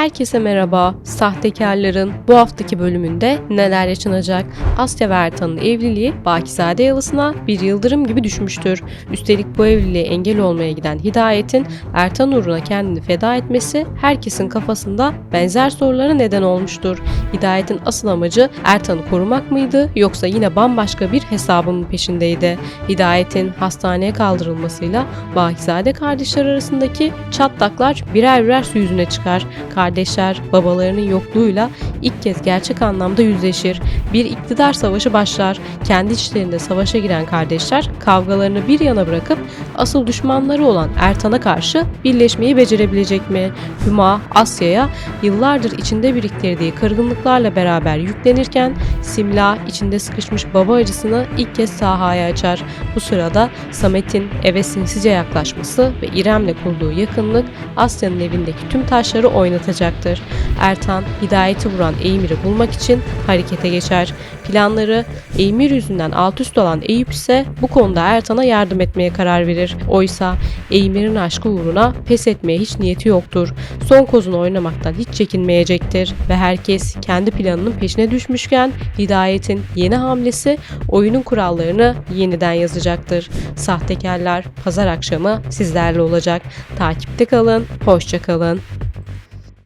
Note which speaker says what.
Speaker 1: Herkese merhaba. Sahtekarların bu haftaki bölümünde neler yaşanacak? Asya ve Ertan'ın evliliği Bakizade yalısına bir yıldırım gibi düşmüştür. Üstelik bu evliliğe engel olmaya giden Hidayet'in Ertan uğruna kendini feda etmesi herkesin kafasında benzer sorulara neden olmuştur. Hidayet'in asıl amacı Ertan'ı korumak mıydı yoksa yine bambaşka bir hesabının peşindeydi? Hidayet'in hastaneye kaldırılmasıyla Bakizade kardeşler arasındaki çatlaklar birer birer su yüzüne çıkar. Kardeşler babalarının yokluğuyla ilk kez gerçek anlamda yüzleşir. Bir iktidar savaşı başlar. Kendi içlerinde savaşa giren kardeşler kavgalarını bir yana bırakıp asıl düşmanları olan Ertan'a karşı birleşmeyi becerebilecek mi? Hüma Asya'ya yıllardır içinde biriktirdiği kırgınlıklarla beraber yüklenirken Simla içinde sıkışmış baba acısını ilk kez sahaya açar. Bu sırada Samet'in eve sinsice yaklaşması ve İrem'le kurduğu yakınlık Asya'nın evindeki tüm taşları oynatacaktır. Ertan, Hidayet'i vuran Eymir'i bulmak için harekete geçer. Planları Eymir yüzünden alt üst olan Eyüp ise bu konuda Ertan'a yardım etmeye karar verir. Oysa Eymir'in aşkı uğruna pes etmeye hiç niyeti yoktur. Son kozunu oynamaktan hiç çekinmeyecektir ve herkes kendi planının peşine düşmüşken Hidayet'in yeni hamlesi oyunun kurallarını yeniden yazacaktır. Sahtekarlar pazar akşamı sizlerle olacak. Takipte kalın, hoşça kalın.